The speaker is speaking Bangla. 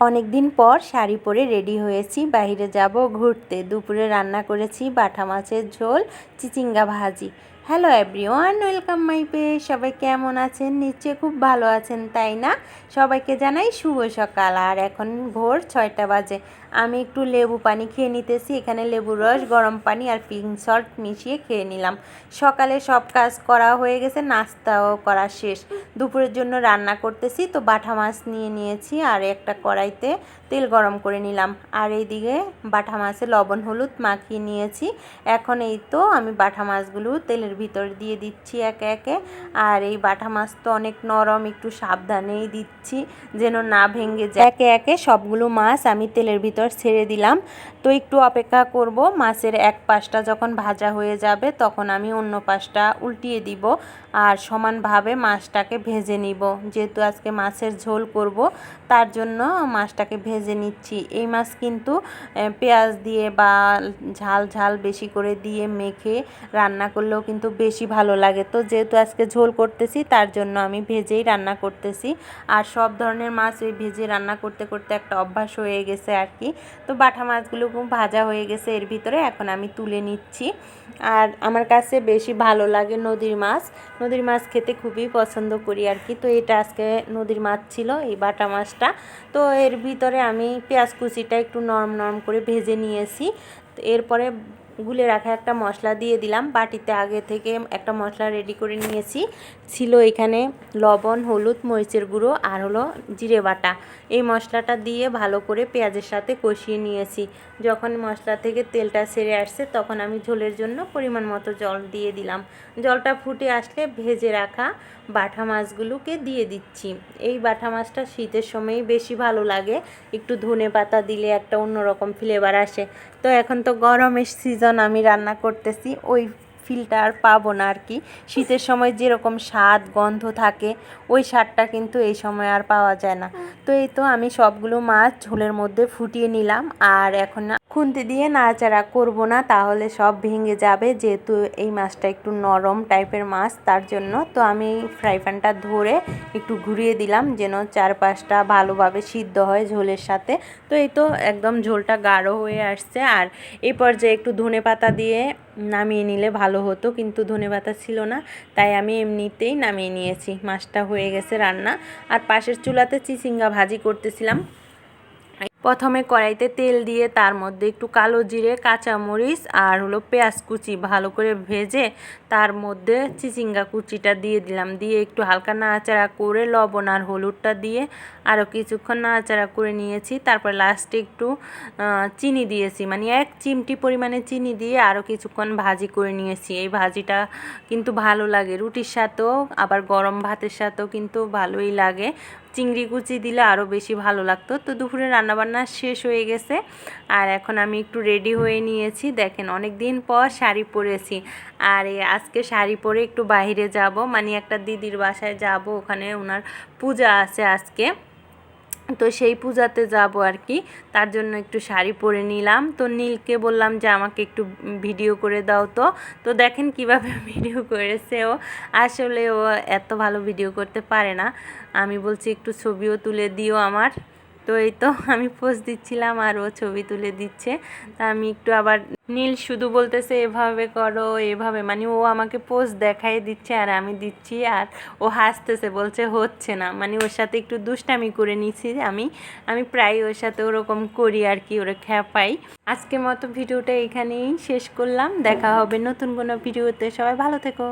অনেক দিন পর শাড়ি পরে রেডি হয়েছি, বাইরে যাব ঘুরতে। দুপুরে রান্না করেছি বাটা মাছের ঝোল, চিচিঙ্গা ভাজি। হ্যালো এভরিওয়ান ওয়েলকাম মাই পে সবাই কেমন আছেন? নিশ্চয়ই খুব ভালো আছেন, তাই না? সবাইকে জানাই শুভ সকাল। আর এখন ভোর ছয়টা বাজে। আমি একটু লেবু পানি খেয়ে নিতেছি। এখানে লেবু রস, গরম পানি আর পিঙ্ক সল্ট মিশিয়ে খেয়ে নিলাম। সকালে সব কাজ করা হয়ে গেছে, নাস্তাও করা শেষ। দুপুরের জন্য রান্না করতেছি, তো বাটা মাছ নিয়ে নিয়েছি আর একটা কড়াইতে তেল গরম করে নিলাম। আর এইদিকে বাটা মাছে লবণ, হলুদ মাখিয়ে নিয়েছি। এখন এই তো আমি বাটা মাছগুলো তেলের ভিতর দিয়ে দিচ্ছি একে একে। আর এই বাটা মাছ তো অনেক নরম, একটু সাবধানেই দিচ্ছি যেন না ভেঙে যায়। একে একে সবগুলো মাছ আমি তেলের ভিতর ছেড়ে দিলাম। তো একটু অপেক্ষা করব, মাছের এক পাশটা যখন ভাজা হয়ে যাবে তখন আমি অন্য পাশটা উল্টিয়ে দিব আর সমানভাবে মাছটাকে ভেজে নিব। যেহেতু আজকে মাছের ঝোল করব, তার জন্য মাছটাকে ভেজে নিচ্ছি। এই মাছ কিন্তু পেঁয়াজ দিয়ে বা ঝাল ঝাল বেশি করে দিয়ে মেখে রান্না করলেও কিন্তু বেশি ভালো লাগে। তো যেহেতু আজকে ঝোল করতেছি, তার জন্য আমি ভেজেই রান্না করতেছি। আর সব ধরনের মাছ ওই ভেজে রান্না করতে করতে একটা অভ্যাস হয়ে গেছে আর কি। তো বাটা মাছগুলো ভাজা হয়ে গেছে এর ভিতরে, এখন আমি তুলে নিচ্ছি। আর আমার কাছে বেশি ভালো লাগে নদীর মাছ। নদীর মাছ খেতে খুবই পছন্দ করি আর কি। তো এটা আজকে নদীর মাছ ছিল, এই বাটা মাছটা। তো এর ভিতরে আমি পেঁয়াজ কুচিটা একটু নরম নরম করে ভেজে নিয়েছি। এরপরে গুলে রাখা একটা মশলা দিয়ে দিলাম। বাটিতে আগে থেকে একটা মশলা রেডি করে নিয়েছি। ছিল এখানে লবণ, হলুদ, মরিচের গুঁড়ো আর হলো জিরে বাটা। এই মশলাটা দিয়ে ভালো করে পেঁয়াজের সাথে কষিয়ে নিয়েছি। যখন মশলা থেকে তেলটা সেরে আসছে তখন আমি ঝোলের জন্য পরিমাণ মতো জল দিয়ে দিলাম। জলটা ফুটে আসলে ভেজে রাখা বাটা মাছগুলোকে দিয়ে দিচ্ছি। এই বাটা মাছটা শীতের সময়ই বেশি ভালো লাগে। একটু ধনে পাতা দিলে একটা অন্যরকম ফ্লেভার আসে। তো এখন তো গরমের সিজন আমি রান্না করতেছি, ওই ফিলটা আর পাবো না আর কি। শীতের সময় যেরকম স্বাদ, গন্ধ থাকে, ওই স্বাদটা কিন্তু এই সময় আর পাওয়া যায় না। তো এই তো আমি সবগুলো মাছ ঝোলের মধ্যে ফুটিয়ে নিলাম, আর এখন খুন্তি দিয়ে নাড়াচাড়া করব না, তাহলে সব ভেঙে যাবে। যেহেতু এই মাছটা একটু নরম টাইপের মাছ, তার জন্য তো আমি ফ্রাই প্যানটা ধরে একটু ঘুরিয়ে দিলাম, যেন চারপাশটা ভালোভাবে সিদ্ধ হয় ঝোলের সাথে। তো এই তো একদম ঝোলটা গাঢ় হয়ে আসছে। আর এই পর্যায়ে একটু ধনে পাতা দিয়ে নামিয়ে নিলে ভালো হতো, কিন্তু ধনে পাতা ছিল না, তাই আমি এমনিতেই নামিয়ে নিয়েছি। মাছটা হয়ে গেছে রান্না। আর পাশের চুলাতে চিচিঙ্গা ভাজি করতেছিলাম। প্রথমে কড়াইতে তেল দিয়ে তার মধ্যে একটু কালো জিরে, কাঁচামরিচ আর হলো পেঁয়াজ কুচি ভালো করে ভেজে তার মধ্যে চিচিঙ্গা কুচিটা দিয়ে দিলাম। দিয়ে একটু হালকা নাড়াচাড়া করে লবণ আর হলুদটা দিয়ে আরও কিছুক্ষণ নাড়াচাড়া করে নিয়েছি। তারপর লাস্টে একটু চিনি দিয়েছি। মানে এক চিমটি পরিমাণে চিনি দিয়ে আরও কিছুক্ষণ ভাজি করে নিয়েছি। এই ভাজিটা কিন্তু ভালো লাগে। রুটির সাথেও, আবার গরম ভাতের সাথেও কিন্তু ভালোই লাগে। চিংড়ি কুচি দিলে আরও বেশি ভালো লাগতো। তো দুপুরে রান্নাবান্না শেষ হয়ে গেছে। আর এখন আমি একটু রেডি হয়ে নিয়েছি। দেখেন অনেক দিন পর শাড়ি পরেছি। আর আজকে শাড়ি পরে একটু বাইরে যাব। মানে একটা দিদির বাসায় যাব। ওখানে ওনার পূজা আছে আজকে। তো সেই পূজাতে যাব আর কি। তার জন্য একটু শাড়ি পরে নিলাম। তো নীলকে বললাম যে, আমাকে একটু ভিডিও করে দাও তো। তো দেখেন কীভাবে ভিডিও করেছে ও। আসলে ও এত ভালো ভিডিও করতে পারে না। আমি বলছি, একটু ছবিও তুলে দিও আমার। তো এই তো আমি পোস্ট দিচ্ছিলাম আর ও ছবি তুলে দিচ্ছে। তা আমি একটু আবার নীল শুধু বলতেছে, এভাবে করো, এভাবে। মানে ও আমাকে পোস্ট দেখাই দিচ্ছে আর আমি দিচ্ছি আর ও হাসতেছে, বলছে, হচ্ছে না। মানে ওর সাথে একটু দুষ্টামি করে নিছি আমি। আমি প্রায় ওর সাথে ওরকম করি আর কি, ওরা খ্যাপাই আজকের মতো ভিডিওটা এখানেই শেষ করলাম। দেখা হবে নতুন কোনো ভিডিওতে। সবাই ভালো থেকো।